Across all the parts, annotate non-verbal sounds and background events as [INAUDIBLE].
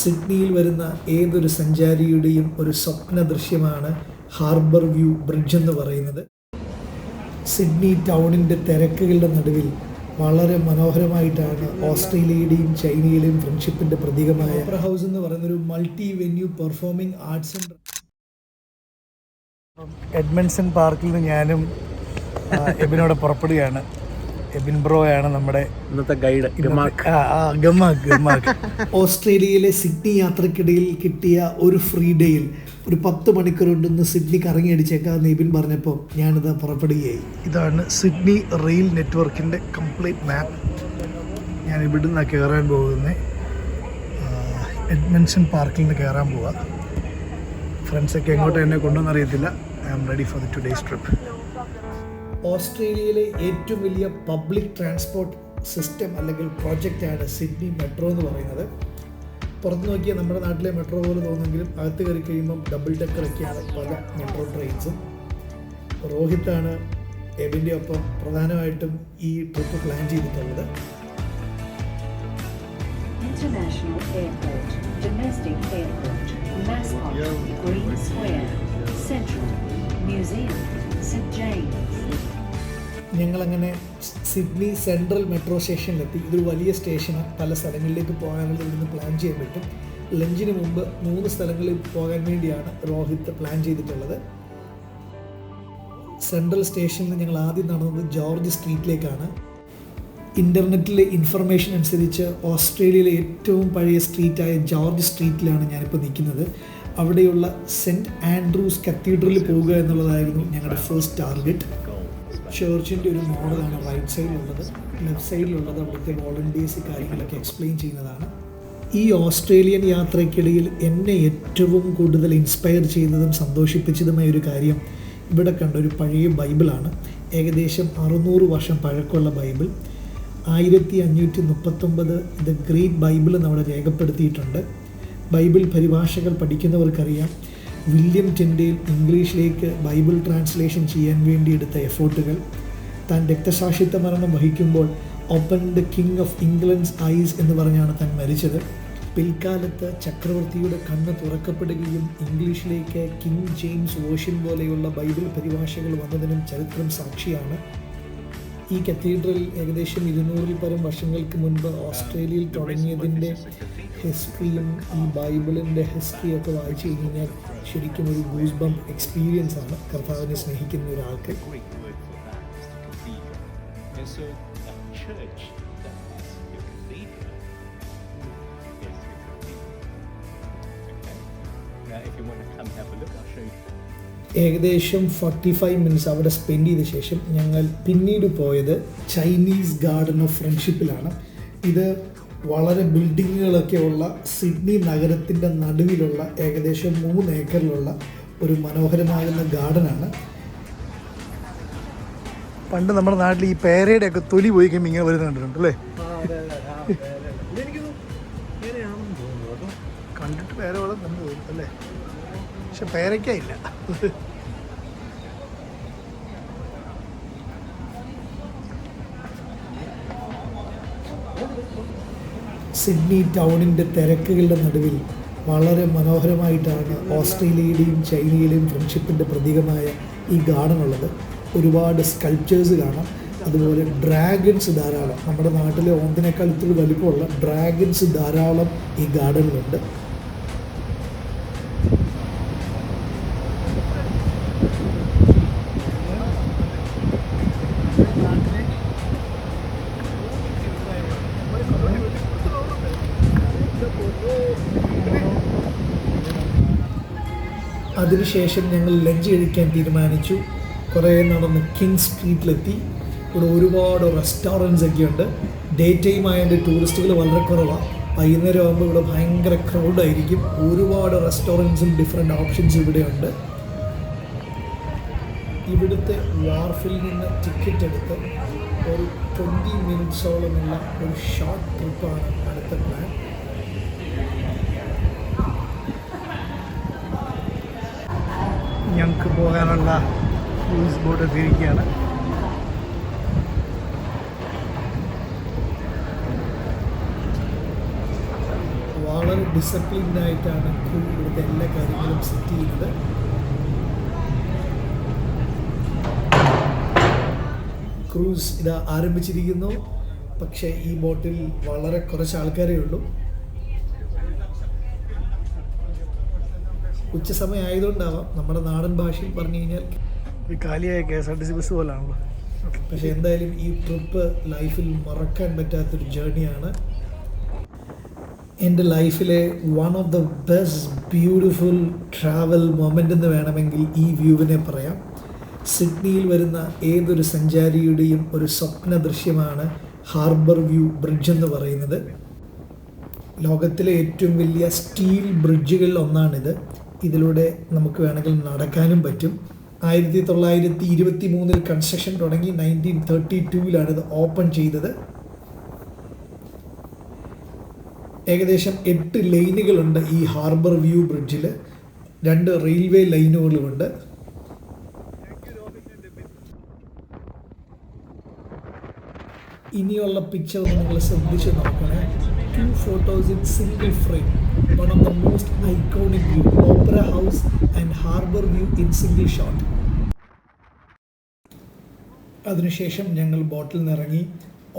സിഡ്നിയിൽ വരുന്ന ഏതൊരു സഞ്ചാരിയുടെയും ഒരു സ്വപ്ന ദൃശ്യമാണ് ഹാർബർ വ്യൂ ബ്രിഡ്ജ് എന്ന് പറയുന്നത്. സിഡ്നി ടൗണിന്റെ തിരക്കുകളുടെ നടുവിൽ വളരെ മനോഹരമായിട്ടാണ് ഓസ്ട്രേലിയയുടെയും ചൈനയിലെയും ഫ്രണ്ട്ഷിപ്പിന്റെ പ്രതീകമായ ഓപ്പറ ഹൗസ് എന്ന് പറയുന്ന ഒരു multi venue performing arts centre Edmondson പാർക്കിൽ നിന്ന് ഞാനും എബിനോടെ പുറപ്പെടുകയാണ്. എബിൻ ബ്രോ ആണ് നമ്മുടെ ഇന്നത്തെ ഗൈഡ് ഗമാക്ക്, ഗമാക്ക്. [LAUGHS] ഓസ്ട്രേലിയയിലെ സിഡ്നി യാത്രക്കിടയിൽ കിട്ടിയ ഒരു ഫ്രീ ഡേയിൽ ഒരു പത്ത് മണിക്കൂർ കൊണ്ടൊന്ന് സിഡ്നി കറങ്ങി അടിച്ചേക്കാന്ന് എബിൻ പറഞ്ഞപ്പോൾ ഞാനിത് പുറപ്പെടുകയായി. ഇതാണ് സിഡ്നി റെയിൽ നെറ്റ്വർക്കിന്റെ കംപ്ലീറ്റ് മാപ്പ് ഞാൻ ഇവിടെ നിന്നാണ് കയറാൻ പോകുന്നത് എഡ്മൻസൺ പാർക്കിൽ നിന്ന് കയറാൻ പോവാ. ഫ്രണ്ട്സൊക്കെ എങ്ങോട്ട് എന്നെ കൊണ്ടുവന്നറിയത്തില്ല. I am ready for the today's trip ഓസ്ട്രേലിയയിലെ ഏറ്റവും വലിയ പബ്ലിക് ട്രാൻസ്പോർട്ട് സിസ്റ്റം അല്ലെങ്കിൽ പ്രോജക്റ്റാണ് സിഡ്നി മെട്രോ എന്ന് പറയുന്നത്. പുറത്ത് നോക്കിയാൽ നമ്മുടെ നാട്ടിലെ മെട്രോ പോലെ തോന്നുമെങ്കിലും അകത്ത് കയറി കഴിയുമ്പം ഡബിൾ ഡെക്കറൊക്കെയാണ് പല മെട്രോ ട്രെയിൻസും. രോഹിത്താണ് എബിന്റെ ഒപ്പം പ്രധാനമായിട്ടും ഈ ട്രിപ്പ് പ്ലാൻ ചെയ്തിട്ടുള്ളത്. Mascot, Green Square, Central, Museum, St James. ഞങ്ങളങ്ങനെ സിഡ്നി സെൻട്രൽ മെട്രോ സ്റ്റേഷനിലെത്തി. ഇതൊരു വലിയ സ്റ്റേഷന്. പല സ്ഥലങ്ങളിലേക്ക് പോകാനുള്ള ഇവിടുന്ന് പ്ലാൻ ചെയ്യാൻ പറ്റും. ലഞ്ചിന് മുമ്പ് മൂന്ന് സ്ഥലങ്ങളിൽ പോകാൻ വേണ്ടിയാണ് രോഹിത് പ്ലാൻ ചെയ്തിട്ടുള്ളത്. സെൻട്രൽ സ്റ്റേഷനിൽ ഞങ്ങൾ ആദ്യം നടന്നത് ജോർജ് സ്ട്രീറ്റിലേക്കാണ്. ഇന്റർനെറ്റിലെ ഇൻഫർമേഷൻ അനുസരിച്ച് ഓസ്ട്രേലിയയിലെ ഏറ്റവും പഴയ സ്ട്രീറ്റായ ജോർജ് സ്ട്രീറ്റിലാണ് ഞാനിപ്പോൾ നിൽക്കുന്നത്. അവിടെയുള്ള സെന്റ് ആൻഡ്രൂസ് കത്തീഡ്രലിൽ പോവുക എന്നുള്ളതായിരുന്നു ഞങ്ങളുടെ ഫസ്റ്റ് ടാർഗറ്റ് ചേർച്ചിന്റെ ഒരു മോഡലാണ് റൈറ്റ് സൈഡിലുള്ളത് ലെഫ്റ്റ് സൈഡിലുള്ളത് അവിടുത്തെ വോളണ്ടിയേഴ്സ് കാര്യങ്ങളൊക്കെ എക്സ്പ്ലെയിൻ ചെയ്യുന്നതാണ്. ഈ ഓസ്ട്രേലിയൻ യാത്രയ്ക്കിടയിൽ എന്നെ ഏറ്റവും കൂടുതൽ ഇൻസ്പയർ ചെയ്തതും സന്തോഷിപ്പിച്ചതുമായ ഒരു കാര്യം ഇവിടെ കണ്ട ഒരു പഴയ ബൈബിളാണ് ഏകദേശം അറുന്നൂറ് വർഷം പഴക്കമുള്ള ബൈബിൾ. ആയിരത്തി അഞ്ഞൂറ്റി മുപ്പത്തൊമ്പത് ദ ഗ്രേറ്റ് ബൈബിൾ എന്നവിടെ രേഖപ്പെടുത്തിയിട്ടുണ്ട്. ബൈബിൾ പരിഭാഷകൾ പഠിക്കുന്നവർക്കറിയാം. വില്യം ടെൻഡേൽ ഇംഗ്ലീഷിലേക്ക് ബൈബിൾ ട്രാൻസ്ലേഷൻ ചെയ്യാൻ വേണ്ടി എടുത്ത എഫോർട്ടുകൾ. താൻ രക്തസാക്ഷിത്വ മരണം വഹിക്കുമ്പോൾ open the king of England's eyes എന്ന് പറഞ്ഞാണ് താൻ മരിച്ചത്. പിൽക്കാലത്ത് ചക്രവർത്തിയുടെ കണ്ണ് തുറക്കപ്പെടുകയും ഇംഗ്ലീഷിലേക്ക് കിങ് ജെയിംസ് വേർഷൻ പോലെയുള്ള ബൈബിൾ പരിഭാഷകൾ വന്നതിനും ചരിത്രം സാക്ഷിയാണ് ഈ കത്തീഡ്രൽ ഏകദേശം ഇരുന്നൂറിൽ പരം വർഷങ്ങൾക്ക് മുൻപ് ഓസ്ട്രേലിയയിൽ തുടങ്ങിയതിന്റെ ഹിസ്റ്ററിയും ഈ ബൈബിളിന്റെ ഹിസ്റ്ററിയൊക്കെ വായിച്ചു കഴിഞ്ഞാൽ ശരിക്കും ഒരു ഗൂസ് ബംപ് എക്സ്പീരിയൻസ് ആണ് കർത്താവിനെ സ്നേഹിക്കുന്ന ഒരാൾക്ക് if you want to come have a look, I'll show you. ഏകദേശം ഫോർട്ടി ഫൈവ് മിനിറ്റ്സ് അവിടെ സ്പെൻഡ് ചെയ്ത ശേഷം ഞങ്ങൾ പിന്നീട് പോയത് ചൈനീസ് ഗാർഡൻ ഓഫ് ഫ്രണ്ട്ഷിപ്പിലാണ് ഇത് വളരെ ബിൽഡിങ്ങുകളൊക്കെ ഉള്ള സിഡ്നി നഗരത്തിന്റെ നടുവിലുള്ള ഏകദേശം മൂന്ന് ഏക്കറിലുള്ള ഒരു മനോഹരമാകുന്ന ഗാർഡനാണ്. പണ്ട് നമ്മുടെ നാട്ടിൽ ഈ പേരയുടെ ഒക്കെ തൊലി പോയി കഴിയുമ്പോൾ ഇങ്ങനെ വരുന്ന കണ്ടിട്ടുണ്ട് അല്ലേ? കണ്ടിട്ട് പേര പോലെ തന്നെ തോന്നും അല്ലേ? പക്ഷെ പേരയ്ക്കയില്ല സിഡ്നി ടൗണിന്റെ തിരക്കുകളുടെ നടുവിൽ വളരെ മനോഹരമായിട്ടാണ് ഓസ്ട്രേലിയയുടെയും ചൈനയിലെയും ഫ്രണ്ട്ഷിപ്പിന്റെ പ്രതീകമായ ഈ ഗാർഡൻ ഉള്ളത് ഒരുപാട് സ്കൾപ്ചേഴ്സ് കാണാം. അതുപോലെ ഡ്രാഗൺസ് ധാരാളം. നമ്മുടെ നാട്ടിലെ ഓന്തിനേക്കാൾ ഇത്തിരി വലിപ്പമുള്ള ഡ്രാഗൺസ് ധാരാളം ഈ ഗാർഡനിലുണ്ട്. അതിനുശേഷം ഞങ്ങൾ ലഞ്ച് കഴിക്കാൻ തീരുമാനിച്ചു. കുറേ നടന്ന് കിങ് സ്ട്രീറ്റിലെത്തി. ഇവിടെ ഒരുപാട് റെസ്റ്റോറന്റ്സ് ഒക്കെ ഉണ്ട്. ഡേ ടൈം ആയതുകൊണ്ട് ടൂറിസ്റ്റുകൾ വളരെ കുറവാണ് വൈകുന്നേരം ആകുമ്പോൾ ഇവിടെ ഭയങ്കര ക്രൗഡായിരിക്കും ഒരുപാട് റെസ്റ്റോറന്റ്സും ഡിഫറെന്റ് ഓപ്ഷൻസും ഇവിടെയുണ്ട് ഇവിടുത്തെ വാർഫിൽ നിന്ന് ടിക്കറ്റ് എടുത്ത് ഒരു ട്വന്റി മിനിറ്റ്സോളമുള്ള ഒരു ഷോർട്ട് ട്രിപ്പാണ് അടുത്ത പ്ലാൻ ഞങ്ങൾക്ക് പോകാനുള്ള ക്രൂസ് ബോട്ട് എത്തിയിരിക്കുകയാണ് വളരെ ഡിസിപ്ലിൻഡ് ആയിട്ടാണ് ക്രൂ ഇവിടുത്തെ എല്ലാ കാര്യങ്ങളും സെറ്റ് ചെയ്യുന്നത്. ക്രൂസ് ഇത് ആരംഭിച്ചിരിക്കുന്നു. പക്ഷേ ഈ ബോട്ടിൽ വളരെ കുറച്ച് ആൾക്കാരേ ഉള്ളൂ. ഉച്ച ആയതുകൊണ്ടാവാം നമ്മുടെ നാടൻ ഭാഷയിൽ പറഞ്ഞു കഴിഞ്ഞാൽ. കാലിയായ K S R T C bus പോലാണല്ലോ. പക്ഷെ എന്തായാലും ഈ ട്രിപ്പ് ലൈഫിൽ മറക്കാൻ പറ്റാത്തൊരു ജേർണിയാണ് എന്റെ ലൈഫിലെ one of the best beautiful travel moment എന്ന് വേണമെങ്കിൽ ഈ വ്യൂവിനെ പറയാം. സിഡ്നിയിൽ വരുന്ന ഏതൊരു സഞ്ചാരിയുടെയും ഒരു സ്വപ്ന ദൃശ്യമാണ് ഹാർബർ വ്യൂ ബ്രിഡ്ജ് എന്ന് പറയുന്നത്. ലോകത്തിലെ ഏറ്റവും വലിയ സ്റ്റീൽ ബ്രിഡ്ജുകളിൽ ഒന്നാണിത്. ഇതിലൂടെ നമുക്ക് വേണമെങ്കിൽ നടക്കാനും പറ്റും. ആയിരത്തി തൊള്ളായിരത്തി ഇരുപത്തി മൂന്നിൽ കൺസ്ട്രക്ഷൻ തുടങ്ങി നയന്റീൻ തേർട്ടി ടൂവിലാണ് ഇത് ഓപ്പൺ ചെയ്തത്. ഏകദേശം എട്ട് ലൈനുകളുണ്ട് ഈ ഹാർബർ വ്യൂ ബ്രിഡ്ജിൽ രണ്ട് റെയിൽവേ ലൈനുകളുമുണ്ട് ഇനിയുള്ള പിക്ചർ നിങ്ങൾ ശ്രദ്ധിച്ച് നോക്കണേ. Two photos in single frame one of the most iconic view, Opera House and Harbour View in single shot. അതിനുശേഷം ഞങ്ങൾ ബോട്ടിൽ നിന്ന്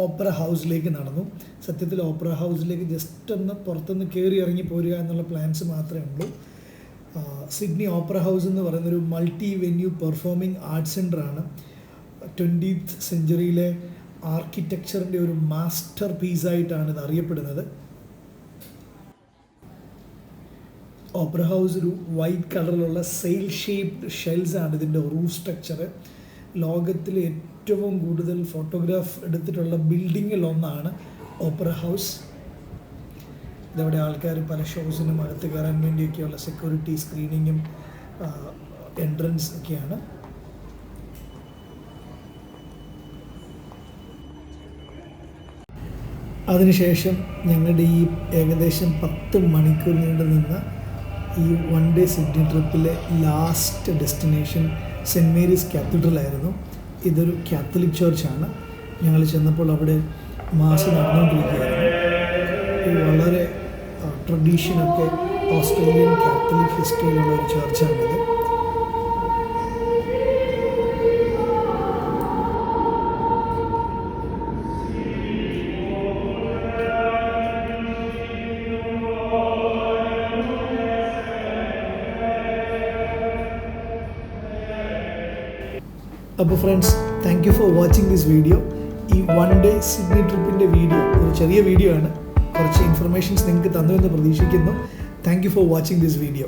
ഓപ്പറ ഹൗസിലേക്ക് നടന്നു. സത്യത്തിൽ ഓപ്പറ ഹൗസിലേക്ക് ജസ്റ്റ് ഒന്ന് പുറത്തുനിന്ന് കയറി ഇറങ്ങി പോരുക എന്നുള്ള പ്ലാൻസ് മാത്രമേ ഉള്ളൂ. സിഡ്നി ഓപ്പറ ഹൗസ് എന്ന് പറയുന്നൊരു മൾട്ടി വെന്യൂ പെർഫോമിംഗ് ആർട്ട് സെന്ററാണ് ട്വന്റീത്ത് സെഞ്ചുറിയിലെ ആർക്കിടെക്ചറിന്റെ ഒരു മാസ്റ്റർ പീസായിട്ടാണ് ഇത് അറിയപ്പെടുന്നത്. ഓപ്പറ ഹൗസ് ഒരു വൈറ്റ് കളറിലുള്ള സെയിൽ ഷേപ്ഡ് ഷെൽസ് ആണ് ഇതിന്റെ റൂഫ് സ്ട്രക്ചർ ലോകത്തിലെ ഏറ്റവും കൂടുതൽ ഫോട്ടോഗ്രാഫ് എടുത്തിട്ടുള്ള ബിൽഡിങ്ങിൽ ഒന്നാണ് ഓപ്പറ ഹൗസ്. ഇതവിടെ ആൾക്കാർ പല ഷോസിനും അകത്ത് കയറാൻ വേണ്ടിയൊക്കെയുള്ള സെക്യൂരിറ്റി സ്ക്രീനിങ്ങും എൻട്രൻസ് ഒക്കെയാണ്. അതിനുശേഷം ഞങ്ങളുടെ ഈ ഏകദേശം പത്ത് മണിക്കൂർ നീണ്ടു നിന്ന ഈ വൺ ഡേ സിഡ്നി ട്രിപ്പിലെ ലാസ്റ്റ് ഡെസ്റ്റിനേഷൻ സെന്റ് മേരീസ് ആയിരുന്നു. ഇതൊരു കാത്തലിക് ചർച്ചാണ് ഞങ്ങൾ ചെന്നപ്പോൾ അവിടെ മാസ് നടന്നുകൊണ്ടിരിക്കുകയായിരുന്നു. വളരെ ട്രഡീഷനൊക്കെ ഓസ്ട്രേലിയൻ കാത്തലിക് ഹിസ്റ്ററിയിലുള്ള ഒരു ചർച്ചാണിത് അപ്പോൾ friends thank you for watching this video ഈ വൺ ഡേ സിഡ്നി ട്രിപ്പിന്റെ വീഡിയോ ഒരു ചെറിയ വീഡിയോ ആണ്. കുറച്ച് ഇൻഫർമേഷൻസ് നിങ്ങൾക്ക് തന്നു എന്ന് പ്രതീക്ഷിക്കുന്നു. Thank you for watching this video